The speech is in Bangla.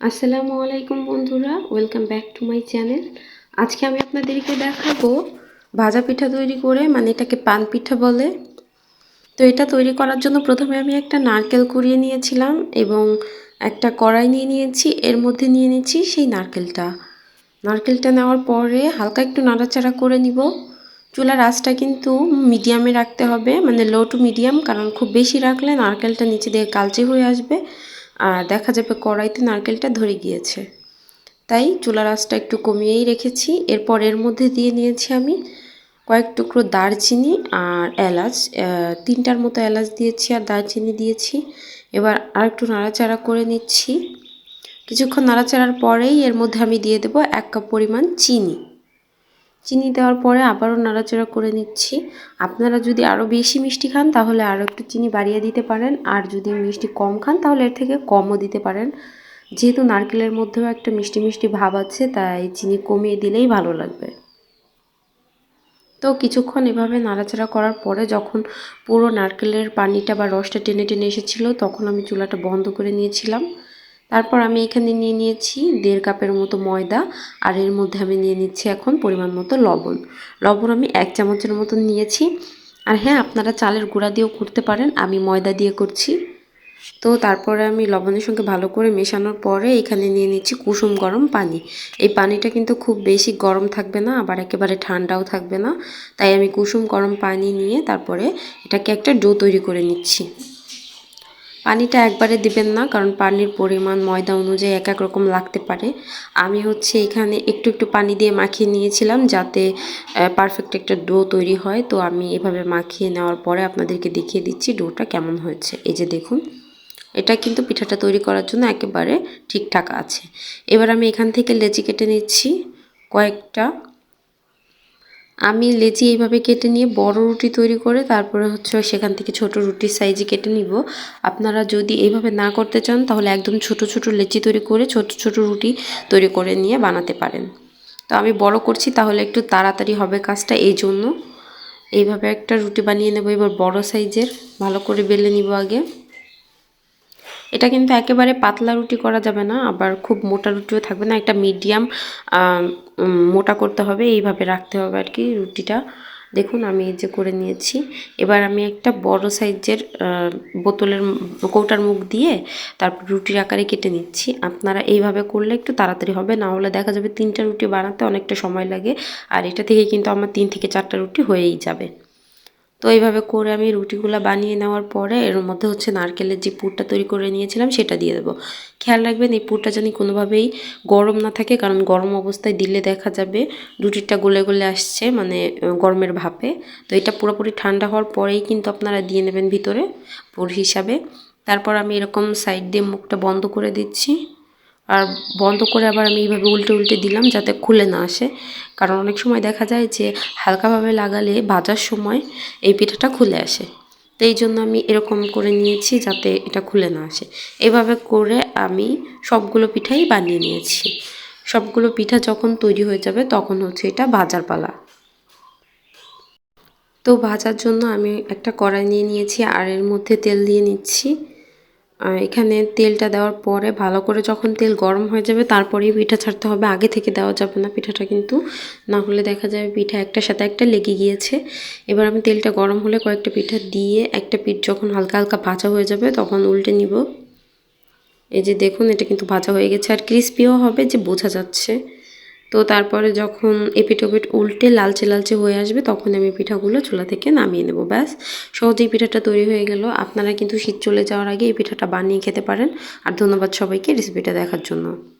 আসসালামু আলাইকুম বন্ধুরা welcome back to my channel আজকে আমি আপনাদেরকে দেখাবো ভাজা পিঠা তৈরি করে মানে এটাকে পান পিঠা বলে। তো এটা তৈরি করার জন্য প্রথমে আমি একটা নারকেল কুড়িয়ে নিয়েছিলাম এবং একটা কড়াই নিয়ে নিয়েছি। এর মধ্যে নিয়ে নিয়েছি সেই নারকেলটা। নারকেলটা নেওয়ার পরে হালকা একটু নাড়াচাড়া করে নিব। চুলার আঁচটা কিন্তু মিডিয়ামে রাখতে হবে মানে লো টু মিডিয়াম কারণ খুব বেশি রাখলে নারকেলটা নিচে দিয়ে কালচে হয়ে আসবে। আর দেখা যাবে কড়াইতে নারকেলটা ধরে গিয়েছে। তাই চুলার আঁচটা একটু কমিয়েই রেখেছি। এরপর এর মধ্যে দিয়ে নিয়েছি আমি কয়েক টুকরো দারচিনি আর এলাচ। তিনটার মতো এলাচ দিয়েছি আর দারচিনি দিয়েছি। এবার আর একটু নাড়াচাড়া করে নিচ্ছি। কিছুক্ষণ নাড়াচাড়ার পরেই এর মধ্যে আমি দিয়ে দেবো এক কাপ পরিমাণ চিনি। চিনি দেওয়ার পরে আবারও নাড়াচাড়া করে নিচ্ছি। আপনারা যদি আরও বেশি মিষ্টি খান, তাহলে আরও একটু চিনি বাড়িয়ে দিতে পারেন। আর যদি মিষ্টি কম খান, তাহলে এর থেকে কমও দিতে পারেন। যেহেতু নারকেলের মধ্যেও একটা মিষ্টি মিষ্টি ভাব আছে, তাই চিনি কমিয়ে দিলেই ভালো লাগবে। তো কিছুক্ষণ এভাবে নাড়াচাড়া করার পরে যখন পুরো নারকেলের পানিটা বা রসটা টেনে টেনে এসেছিল, তখন আমি চুলাটা বন্ধ করে নিয়েছিলাম। তারপর আমি এখানে নিয়ে নিয়েছি দেড় কাপের মতো ময়দা, আর এর মধ্যে আমি নিয়ে নিচ্ছি এখন পরিমাণ মতো লবণ। লবণ আমি এক চামচের মতো নিয়েছি। আর হ্যাঁ আপনারা চালের গুঁড়া দিয়েও করতে পারেন, আমি ময়দা দিয়ে করছি। তো তারপরে আমি লবণের সঙ্গে ভালো করে মেশানোর পরে এখানে নিয়ে নিচ্ছি কুসুম গরম পানি। এই পানিটা কিন্তু খুব বেশি গরম থাকবে না, আবার একেবারে ঠান্ডাও থাকবে না। তাই আমি কুসুম গরম পানি নিয়ে তারপরে এটাকে একটা ডো তৈরি করে নিচ্ছি। পানিটা একবারে দিবেন না, কারণ পানির পরিমাণ ময়দা অনুযায়ী এক এক রকম লাগতে পারে। আমি হচ্ছে এখানে একটু একটু পানি দিয়ে মাখিয়ে নিয়েছিলাম যাতে পারফেক্ট একটা ডো তৈরি হয়। তো আমি এভাবে মাখিয়ে নেওয়ার পরে আপনাদেরকে দেখিয়ে দিচ্ছি ডোটা কেমন হয়েছে। এই যে দেখুন, এটা কিন্তু পিঠাটা তৈরি করার জন্য একেবারে ঠিকঠাক আছে। এবার আমি এখান থেকে লেচি কেটে নিচ্ছি, কয়েকটা আমি লেচি এইভাবে কেটে নিয়ে বড় রুটি তৈরি করে তারপরে হচ্ছে সেখান থেকে ছোট রুটির সাইজে কেটে নিব। আপনারা যদি এইভাবে না করতে চান, তাহলে একদম ছোট ছোট লেচি তৈরি করে ছোট ছোট রুটি তৈরি করে নিয়ে বানাতে পারেন। তো আমি বড় করছি, তাহলে একটু তাড়াতাড়ি হবে কাজটা। এই জন্য এইভাবে একটা রুটি বানিয়ে নেব, এবার বড় সাইজের। ভালো করে বেলে নিব আগে। এটা কিন্তু একেবারে পাতলা রুটি করা যাবে না, আবার খুব মোটা রুটিও থাকবে না, একটা মিডিয়াম মোটা করতে হবে, এইভাবে রাখতে হবে আর কি রুটিটা। দেখুন আমি এই যে করে নিয়েছি, এবার আমি একটা বড় সাইজের বোতলের কৌটার মুখ দিয়ে তারপর রুটির আকারে কেটে নিচ্ছি। আপনারা এইভাবে করলে একটু তাড়াতাড়ি হবে, না হলে দেখা যাবে তিনটা রুটি বানাতে অনেকটা সময় লাগে, আর এটা থেকে কিন্তু আমার তিন থেকে চারটা রুটি হয়েই যাবে। তো এইভাবে করে আমি রুটিগুলো বানিয়ে নেওয়ার পরে এর মধ্যে হচ্ছে নারকেলের যে পুরটা তৈরি করে নিয়েছিলাম সেটা দিয়ে দেবো। খেয়াল রাখবেন এই পুরটা যেন কোনোভাবেই গরম না থাকে, কারণ গরম অবস্থায় দিলে দেখা যাবে রুটিটা গলে গলে আসছে মানে গরমের ভাপে। তো এটা পুরোপুরি ঠান্ডা হওয়ার পরেই কিন্তু আপনারা দিয়ে নেবেন ভিতরে পুর হিসাবে। তারপর আমি এরকম সাইড দিয়ে মুখটা বন্ধ করে দিচ্ছি। আর বন্ধ করে আবার আমি এইভাবে উল্টে উল্টে দিলাম যাতে খুলে না আসে। কারণ অনেক সময় দেখা যায় যে হালকাভাবে লাগালে ভাজার সময় এই পিঠাটা খুলে আসে। তো এই জন্য আমি এরকম করে নিয়েছি যাতে এটা খুলে না আসে। এভাবে করে আমি সবগুলো পিঠাই বানিয়ে নিয়েছি। সবগুলো পিঠা যখন তৈরি হয়ে যাবে তখন হচ্ছে এটা ভাজার পালা। তো ভাজার জন্য আমি একটা কড়াই নিয়ে নিয়েছি আর এর মধ্যে তেল দিয়ে নিচ্ছি। এখানে তেলটা দেওয়ার পরে ভালো করে যখন তেল গরম হয়ে যাবে, তারপরেই পিঠা ছাড়তে হবে। আগে থেকে দেওয়া যাবে না পিঠাটা কিন্তু। না হলে দেখা যাবে পিঠা একটার সাথে একটা লেগে গিয়েছে। এবার আমি তেলটা গরম হলে কয়েকটা পিঠা দিয়ে একটা পিঠ যখন হালকা হালকা ভাজা হয়ে যাবে, তখন উল্টে নিব। এই যে দেখুন, এটা কিন্তু ভাজা হয়ে গেছে। আর ক্রিস্পিও হবে যে বোঝা যাচ্ছে। তো তারপরে যখন এপিট ওপিট উল্টে লালচে লালচে হয়ে আসবে, তখন আমি পিঠাগুলো চুলা থেকে নামিয়ে নেব, ব্যাস। সহজেই পিঠাটা তৈরি হয়ে গেল। আপনারা কিন্তু শীত চলে যাওয়ার আগে এই পিঠাটা বানিয়ে খেতে পারেন। আর ধন্যবাদ সবাইকে রেসিপিটা দেখার জন্য।